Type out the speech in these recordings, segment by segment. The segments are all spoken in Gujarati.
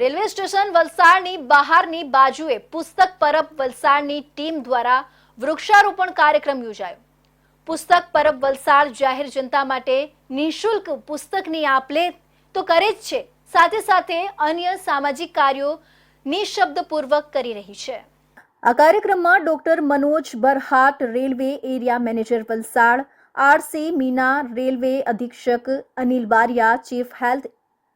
રેલવે સ્ટેશન વલસાડની બહારની બાજુએ પુસ્તક પરબ વલસાડની ટીમ દ્વારા વૃક્ષારોપણ કાર્યક્રમ યોજાયો. પુસ્તક પરબ વલસાડ જાહેર જનતા માટે નિઃશુલ્ક પુસ્તકની આપલે તો કરે જ છે, સાથે સાથે અન્ય સામાજિક કાર્યો નિઃશબ્દપૂર્વક કરી રહી છે. આ કાર્યક્રમમાં doctor Manoj Barhat, railway area manager Valsad, RC Meena, railway અધિક્ષક Anil Bariya, chief health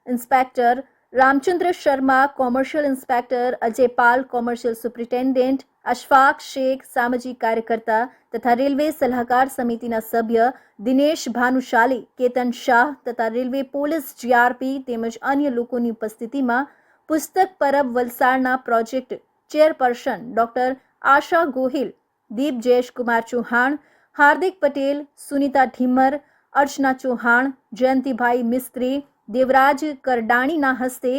inspector Ramchandra Sharma commercial inspector Ajay Pal commercial superintendent Ashfaq Shaikh સામાજિક કાર્યકર્તા તથા રેલવે સલાહકાર સમિતિના સભ્ય દિનેશ ભાનુશાલી કેતન શાહ તથા રેલવે પોલીસ જીઆરપી તેમજ અન્ય લોકોની ઉપસ્થિતિમાં પુસ્તક પરબ વલસાડના project chairperson doctor Asha Gohil Deep Jayeshkumar Chauhan Hardik Patel Sunita Dhimar Archana Chauhan Jayantibhai Mistry Devraj કરડાણીના હસ્તે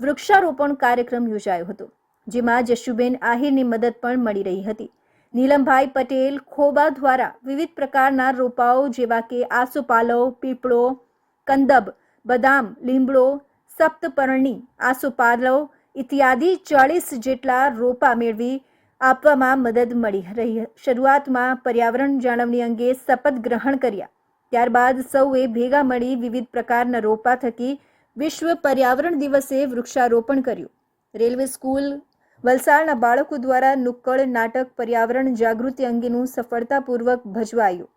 વૃક્ષારોપણ કાર્યક્રમ યોજાયો હતો, જેમાં જશુબેન આહિરની મદદ પણ મળી રહી હતી. નીલમભાઈ પટેલ ખોબા દ્વારા વિવિધ પ્રકારના રોપાઓ જેવા કે આસોપાલવ, પીપળો, કંદબ, બદામ લીમડો સપ્તપર્ણી, આસોપાલવ ઇત્યાદિ ચાળીસ જેટલા રોપા મેળવી આપવામાં મદદ મળી રહી. શરૂઆતમાં પર્યાવરણ જાળવણી અંગે શપથ ગ્રહણ કર્યા. ત્યારબાદ સૌએ ભેગા મળી વિવિધ પ્રકારના રોપા થકી વિશ્વ પર્યાવરણ દિવસે વૃક્ષારોપણ કર્યું. રેલવે સ્કૂલ, વલસાડના બાળકો દ્વારા નુક્કડ નાટક પર્યાવરણ જાગૃતિ અંગેનું સફળતાપૂર્વક ભજવાયું.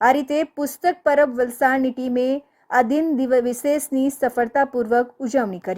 આ રીતે પુસ્તક પરબ વલસાડની ટીમે આ દિન દિવ, વિશેષની સફળતાપૂર્વક ઉજવણી કરી.